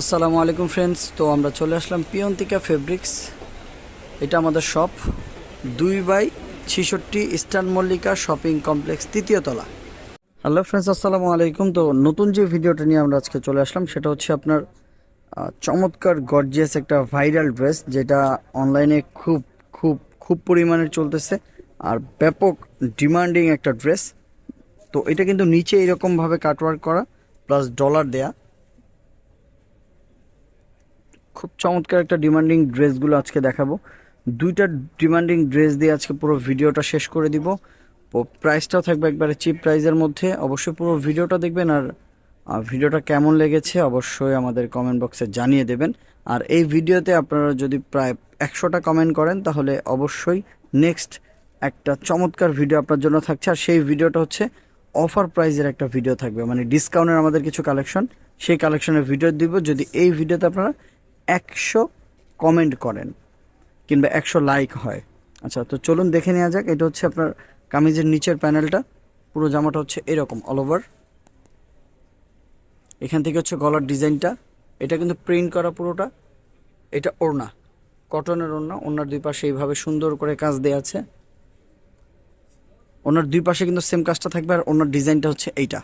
আসসালামু আলাইকুম ফ্রেন্ডস তো আমরা চলে আসলাম পিয়ন্তিকা ফেব্রিক্স এটা আমাদের শপ দুই বাই ছিষট্টি ইস্টার্ন মল্লিকা শপিং কমপ্লেক্স তৃতীয় তলা। হ্যালো ফ্রেন্ডস আসসালামু আলাইকুম। তো নতুন যে ভিডিওটা নিয়ে আমরা আজকে চলে আসলাম, সেটা হচ্ছে আপনার চমৎকার গর্জিয়াস একটা ভাইরাল ড্রেস যেটা অনলাইনে খুব খুব খুব পরিমাণে চলতেছে, আর ব্যাপক ডিমান্ডিং একটা ড্রেস তো এটা কিন্তু নিচে এরকমভাবে কাটওয়ার্ক করা প্লাস ডলার দেয়া। খুব চমৎকার একটা ডিমান্ডিং ড্রেসগুলো আজকে দেখাবো। দুইটা ডিমান্ডিং ড্রেস দিয়ে আজকে পুরো ভিডিওটা শেষ করে দিব। প্রাইসটাও থাকবে একবারে চিপ প্রাইসের মধ্যে। অবশ্যই পুরো ভিডিওটা দেখবেন আর ভিডিওটা কেমন লেগেছে অবশ্যই আমাদের কমেন্ট বক্সে জানিয়ে দেবেন। আর এই ভিডিওতে আপনারা যদি প্রায় একশোটা কমেন্ট করেন, তাহলে অবশ্যই নেক্সট একটা চমৎকার ভিডিও আপনার জন্য থাকছে। আর সেই ভিডিওটা হচ্ছে অফার প্রাইজের একটা ভিডিও থাকবে। মানে ডিসকাউন্টের আমাদের কিছু কালেকশন সেই কালেকশনের ভিডিও দিব। যদি এই ভিডিওতে আপনারা একশো কমেন্ট করেন কিংবা একশো লাইক হয়। আচ্ছা তো চলুন দেখে নেওয়া যাক। এটা হচ্ছে আপনার কামিজের নিচের প্যানেলটা। পুরো জামাটা হচ্ছে এরকম অল ওভার এখান থেকে হচ্ছে গলার ডিজাইনটা। এটা কিন্তু প্রিন্ট করা পুরোটা। এটা ওড়না, কটনের ওড়না। ওনার দুই পাশে এইভাবে সুন্দর করে কাজ দেওয়া আছে। ওনার দুই পাশে কিন্তু সেম কাজটা থাকবে আর ওনার ডিজাইনটা হচ্ছে এইটা।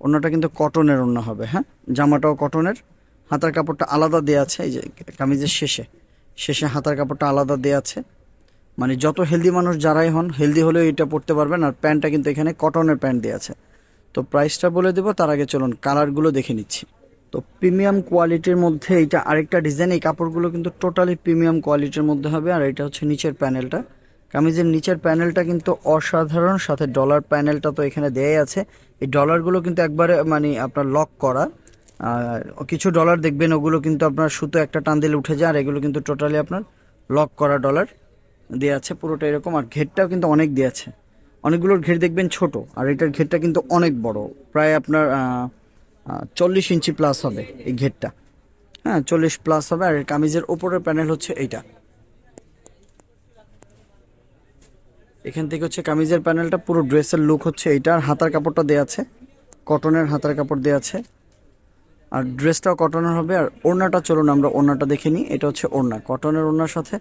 ওনাটা কিন্তু কটনের ওড়না হবে হ্যাঁ? জামাটাও কটনের। হাতার কাপড়টা আলাদা দেওয়া আছে, এই যে কামিজের শেষে। শেষে হাতার কাপড়টা আলাদা দেওয়া আছে। মানে যত হেলদি মানুষ যারাই হন হেলদি হলেও এটা পরতে পারবেন। আর প্যান্টটা কিন্তু এখানে কটনের প্যান্ট দেওয়া আছে। তো প্রাইসটা বলে দেবো, তার আগে চলুন কালারগুলো দেখে নিচ্ছি। তো প্রিমিয়াম কোয়ালিটির মধ্যে এইটা আরেকটা ডিজাইন এই কাপড়গুলো কিন্তু টোটালি প্রিমিয়াম কোয়ালিটির মধ্যে হবে। আর এটা হচ্ছে নিচের প্যানেলটা কামিজের নিচের প্যানেলটা কিন্তু অসাধারণ, সাথে ডলার প্যানেলটা তো এখানে দেয়াই আছে। এই ডলারগুলো কিন্তু একবারে মানে আপনার লক করা। আর কিছু ডলার দেখবেন, ওগুলো কিন্তু আপনার সুতো একটা টান দিলে উঠে যায়, আর এগুলো কিন্তু টোটালি আপনার লক করা ডলার দেওয়া আছে, পুরোটা এরকম। আর ঘেরটাও কিন্তু অনেক দেওয়া আছে। অনেকগুলোর ঘের দেখবেন ছোট, আর এটার ঘেরটা কিন্তু অনেক বড়। প্রায় আপনার চল্লিশ ইঞ্চি প্লাস হবে এই ঘেরটা। হ্যাঁ চল্লিশ প্লাস হবে, আর কামিজের ওপরের প্যানেল হচ্ছে এইটা। এখান থেকে হচ্ছে কামিজের প্যানেলটা পুরো ড্রেসের লুক হচ্ছে এইটা, আর হাতার কাপড়টা দেওয়া আছে। কটনের হাতার কাপড় দেওয়া আছে। আর ড্রেসটাও কটনের হবে আর ওড়নাটা চলুন আমরা ওড়নাটা দেখে নিই। এটা হচ্ছে ওড়না। কটনের ওড়নার সাথে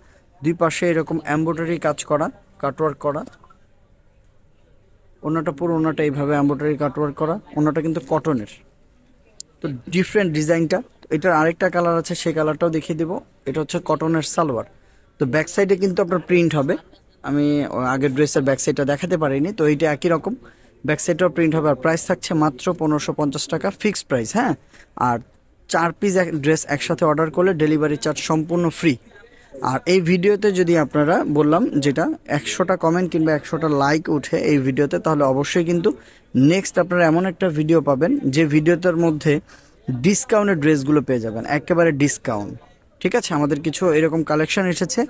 দুই পাশে এরকম এমব্রয়ডারি কাজ করা কাটওয়ার্ক করা। ওড়নাটা পুরো ওড়নাটা এইভাবে এমব্রয়ডারি কাটওয়ার্ক করা। ওড়নাটা কিন্তু কটনের। তো ডিফারেন্ট ডিজাইনটা। এটার আরেকটা কালার আছে, সেই কালারটাও দেখিয়ে দেবো। এটা হচ্ছে কটনের সালোয়ার। তো ব্যাক সাইডে কিন্তু আপনার প্রিন্ট হবে। আমি আগের ড্রেসের ব্যাক সাইডটা দেখাতে পারিনি, তো এইটা একই রকম। ব্যাক সাইডটাও প্রিন্ট হবে আর প্রাইস থাকছে মাত্র পনেরোশো পঞ্চাশ টাকা ফিক্সড প্রাইস হ্যাঁ? আর চার পিস এক ড্রেস একসাথে অর্ডার করলে ডেলিভারি চার্জ সম্পূর্ণ ফ্রি আর এই ভিডিওতে যদি আপনারা, বললাম যেটা একশোটা কমেন্ট কিংবা একশোটা লাইক উঠে এই ভিডিওতে তাহলে অবশ্যই কিন্তু নেক্সট আপনারা এমন একটা ভিডিও পাবেন যে ভিডিওটার মধ্যে ডিসকাউন্টের ড্রেসগুলো পেয়ে যাবেন। একেবারে ডিসকাউন্ট ঠিক আছে? আমাদের কিছু এরকম কালেকশন এসেছে।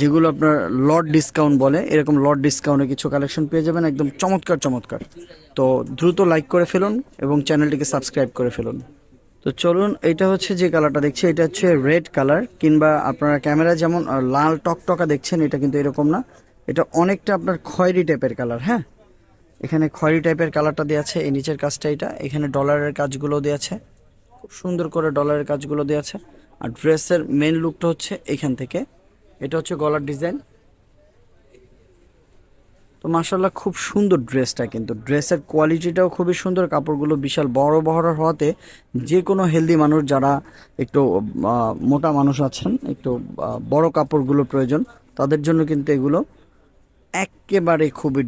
যেগুলো আপনার লট ডিসকাউন্ট বলে, এরকম লট ডিসকাউন্টে কিছু কালেকশন পেয়ে যাবেন, একদম চমৎকার চমৎকার। তো দ্রুত লাইক করে ফেলুন এবং চ্যানেলটিকে সাবস্ক্রাইব করে ফেলুন। তো চলুন, এটা হচ্ছে যে কালারটা দেখছি, এটা হচ্ছে রেড কালার কিংবা আপনারা ক্যামেরা যেমন লাল টকটকা দেখছেন, এটা কিন্তু এরকম না। এটা অনেকটা আপনার খয়েরি টাইপের কালার হ্যাঁ? এখানে খয়েরি টাইপের কালারটা দেওয়া আছে, এই নিচের কাজটা এটা। এখানে ডলারের কাজগুলো দেওয়া আছে, খুব সুন্দর করে ডলারের কাজগুলো দেওয়া আছে। আর ড্রেসের মেন লুকটা হচ্ছে এখান থেকে। এটা হচ্ছে গলার ডিজাইন। তো মার্শাল্লাহ খুব সুন্দর ড্রেসটা কিন্তু। ড্রেসের কোয়ালিটিটাও খুবই সুন্দর, কাপড়গুলো বিশাল বড় বড় হওয়াতে যে কোনো হেলদি মানুষ যারা একটু মোটা মানুষ আছেন, একটু বড় কাপড়গুলো প্রয়োজন, তাদের জন্য কিন্তু এগুলো একেবারে খুবই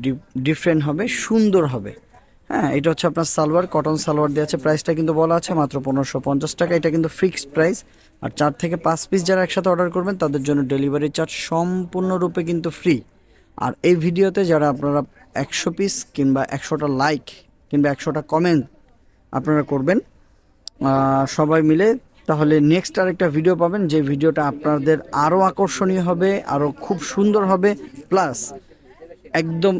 ডিফারেন্ট হবে, সুন্দর হবে। হ্যাঁ এটা হচ্ছে আপনার সালোয়ার, কটন সালোয়ার দেওয়া আছে। প্রাইসটা কিন্তু বলা আছে মাত্র পনেরোশো পঞ্চাশ টাকা। এটা কিন্তু ফিক্সড প্রাইস। আর চার থেকে পাঁচ পিস যারা একসাথে অর্ডার করবেন, তাদের জন্য ডেলিভারি চার্জ সম্পূর্ণরূপে কিন্তু ফ্রি আর এই ভিডিওতে যারা আপনারা একশো পিস কিংবা একশোটা লাইক কিংবা একশোটা কমেন্ট আপনারা করবেন সবাই মিলে, তাহলে নেক্সট আরেকটা ভিডিও পাবেন, যে ভিডিওটা আপনাদের আরও আকর্ষণীয় হবে আরও খুব সুন্দর হবে প্লাস একদম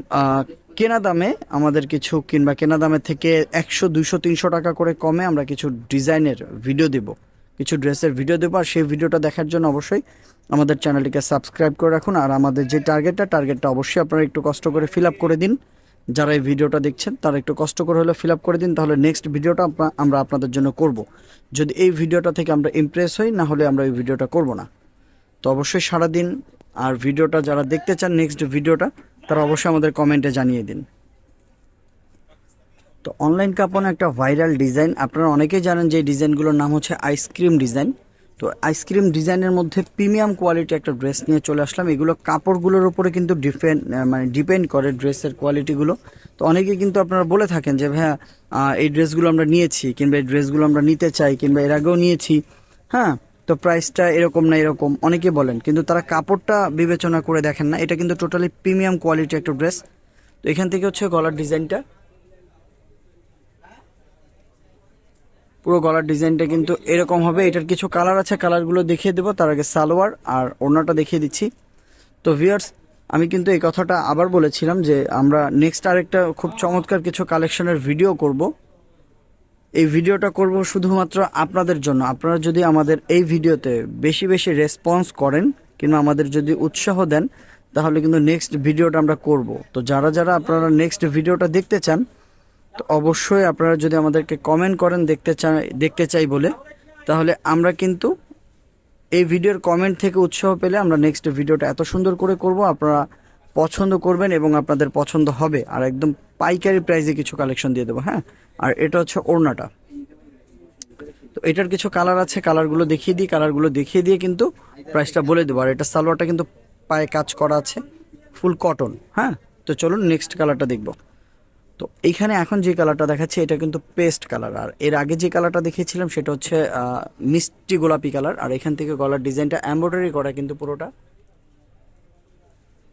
কেনা দামে আমাদের কিছু কিংবা কেনা দামের থেকে একশো দুশো তিনশো টাকা করে কমে আমরা কিছু ডিজাইনের ভিডিও দেব। কিছু ড্রেসের ভিডিও দেবো, আর সেই ভিডিওটা দেখার জন্য অবশ্যই আমাদের চ্যানেলটিকে সাবস্ক্রাইব করে রাখুন। আর আমাদের যে টার্গেটটা টার্গেটটা অবশ্যই আপনারা একটু কষ্ট করে ফিল আপ করে দিন। যারা এই ভিডিওটা দেখছেন, তারা একটু কষ্ট করে হলে ফিল আপ করে দিন, তাহলে নেক্সট ভিডিওটা আমরা আপনাদের জন্য করব। যদি এই ভিডিওটা থেকে আমরা ইমপ্রেস হই, না হলে আমরা এই ভিডিওটা করব না। তো অবশ্যই সারাদিন, আর ভিডিওটা যারা দেখতে চান নেক্সট ভিডিওটা তারা অবশ্যই আমাদের কমেন্টে জানিয়ে দিন। তো অনলাইন কাপড় একটা ভাইরাল ডিজাইন আপনারা অনেকেই জানেন যে ডিজাইনগুলোর নাম হচ্ছে আইসক্রিম ডিজাইন তো আইসক্রিম ডিজাইনের মধ্যে প্রিমিয়াম কোয়ালিটি একটা ড্রেস নিয়ে চলে আসলাম। এগুলো কাপড়গুলোর উপরে কিন্তু ডিপেন্ড মানে ডিপেন্ড করে ড্রেসের কোয়ালিটিগুলো তো অনেকেই কিন্তু আপনারা বলে থাকেন যে, ভাইয়া এই ড্রেসগুলো আমরা নিয়েছি কিংবা এই ড্রেসগুলো আমরা নিতে চাই কিংবা এর আগেও নিয়েছি। হ্যাঁ তো প্রাইসটা এরকম না এরকম অনেকে বলেন, কিন্তু তারা কাপড়টা বিবেচনা করে দেখেন না। এটা কিন্তু টোটালি প্রিমিয়াম কোয়ালিটি একটা ড্রেস তো এখান থেকে হচ্ছে গলার ডিজাইনটা পুরো গলার ডিজাইনটা কিন্তু এরকম হবে। এটার কিছু কালার আছে কালারগুলো দেখিয়ে দেবো। তার আগে সালোয়ার আর ওড়নাটা দেখিয়ে দিচ্ছি। তো ভিউয়ার্স আমি কিন্তু এই কথাটা আবার বলেছিলাম যে আমরা নেক্সট আরেকটা খুব চমৎকার কিছু কালেকশনের ভিডিও করব। এই ভিডিওটা করব শুধুমাত্র আপনাদের জন্য। আপনারা যদি আমাদের এই ভিডিওতে বেশি বেশি রেসপন্স করেন কিংবা আমাদের যদি উৎসাহ দেন, তাহলে কিন্তু নেক্সট ভিডিওটা আমরা করব। তো যারা যারা আপনারা নেক্সট ভিডিওটা দেখতে চান তো অবশ্যই আপনারা যদি আমাদেরকে কমেন্ট করেন, দেখতে চাই দেখতে চাই বলে, তাহলে আমরা কিন্তু এই ভিডিওর কমেন্ট থেকে উৎসাহ পেলে আমরা নেক্সট ভিডিওটা এত সুন্দর করে করব, আপনারা পছন্দ করবেন এবং আপনাদের পছন্দ হবে। আর একদম পাইকারি প্রাইসে কিছু কালেকশন দিয়ে দেবো হ্যাঁ? আর এটা হচ্ছে ওড়নাটা। তো এটার কিছু কালার আছে কালারগুলো দেখিয়ে দিই কালারগুলো দেখিয়ে দিয়ে কিন্তু প্রাইসটা বলে দেবো। আর এটা সালোয়ারটা কিন্তু পায়ে কাজ করা আছে ফুল কটন হ্যাঁ? তো চলুন নেক্সট কালারটা দেখব। তো এইখানে এখন যে কালারটা দেখাচ্ছে, এটা কিন্তু পেস্ট কালার। আর এর আগে যে কালারটা দেখিয়েছিলাম, সেটা হচ্ছে মিষ্টি গোলাপি কালার। আর এখান থেকে গলার ডিজাইনটা এমব্রয়ডারি করা কিন্তু পুরোটা।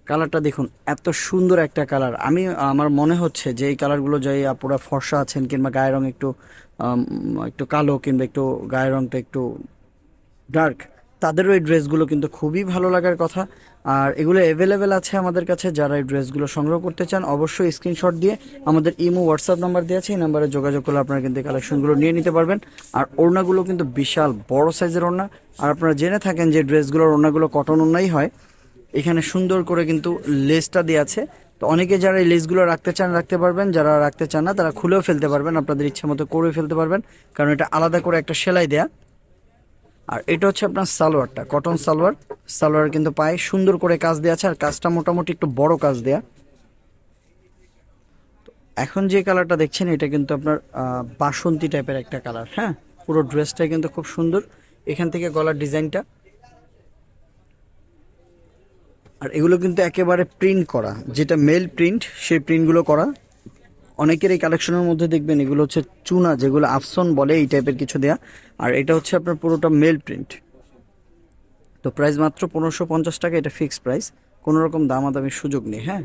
কালারটা দেখুন, এত সুন্দর একটা কালার। আমি, আমার মনে হচ্ছে যে এই কালারগুলো যে আপুরা ফর্সা আছেন কিংবা গায়ের রং একটু একটু কালো কিংবা একটু গায়ের রংটা একটু ডার্ক তাদেরও এই ড্রেসগুলো কিন্তু খুবই ভালো লাগার কথা। আর এগুলো অ্যাভেলেবেল আছে আমাদের কাছে, যারা এই ড্রেসগুলো সংগ্রহ করতে চান, অবশ্যই স্ক্রিনশট দিয়ে আমাদের ইমো হোয়াটসঅ্যাপ নাম্বার দেওয়া আছে, এই নাম্বারে যোগাযোগ করলে আপনারা কিন্তু কালেকশনগুলো নিয়ে নিতে পারবেন। আর ওড়নাগুলো কিন্তু বিশাল, বড় সাইজের ওড়না। আর আপনারা জেনে থাকেন যে ড্রেসগুলোর ওড়নাগুলো কটন ওড়নাই হয়। এখানে সুন্দর করে কিন্তু লেসটা দেওয়া আছে। তো অনেকে যারা এই লেসগুলো রাখতে চান, রাখতে পারবেন। যারা রাখতে চান না, তারা খুলেও ফেলতে পারবেন। আপনাদের ইচ্ছা মতো করে ফেলতে পারবেন। কারণ এটা আলাদা করে একটা সেলাই দেয়া। আর এটা হচ্ছে আপনার সালোয়ারটা। কটন সালোয়ার। সালোয়ার কিন্তু পায়ে সুন্দর করে কাজ দেওয়া আছে, আর কাজটা মোটামুটি একটু বড় কাজ দেয়া। এখন যে কালারটা দেখছেন, এটা কিন্তু আপনার বাসন্তী টাইপের একটা কালার হ্যাঁ? পুরো ড্রেসটা কিন্তু খুব সুন্দর। এখান থেকে গলার ডিজাইনটা। আর এগুলো কিন্তু একেবারে প্রিন্ট করা, যেটা মেল প্রিন্ট সেই প্রিন্টগুলো করা। অনেকের এই কালেকশনের মধ্যে দেখবেন এগুলো হচ্ছে চুনা, যেগুলো আফসন বলে, এই টাইপের কিছু দেয়া। আর এটা হচ্ছে আপনার পুরোটা মেল প্রিন্ট তো প্রাইস মাত্র পনেরোশো পঞ্চাশ টাকা, এটা ফিক্সড প্রাইস কোনো রকম দামাদামির সুযোগ নেই হ্যাঁ?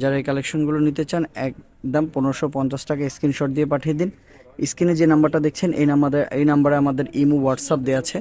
যারা এই কালেকশনগুলো নিতে চান, একদম পনেরোশো পঞ্চাশ টাকা স্ক্রিনশট দিয়ে পাঠিয়ে দিন। স্ক্রিনে যে নাম্বারটা দেখছেন, এই নাম্বারে এই নাম্বারে আমাদের ইমো হোয়াটসঅ্যাপ দেওয়া আছে।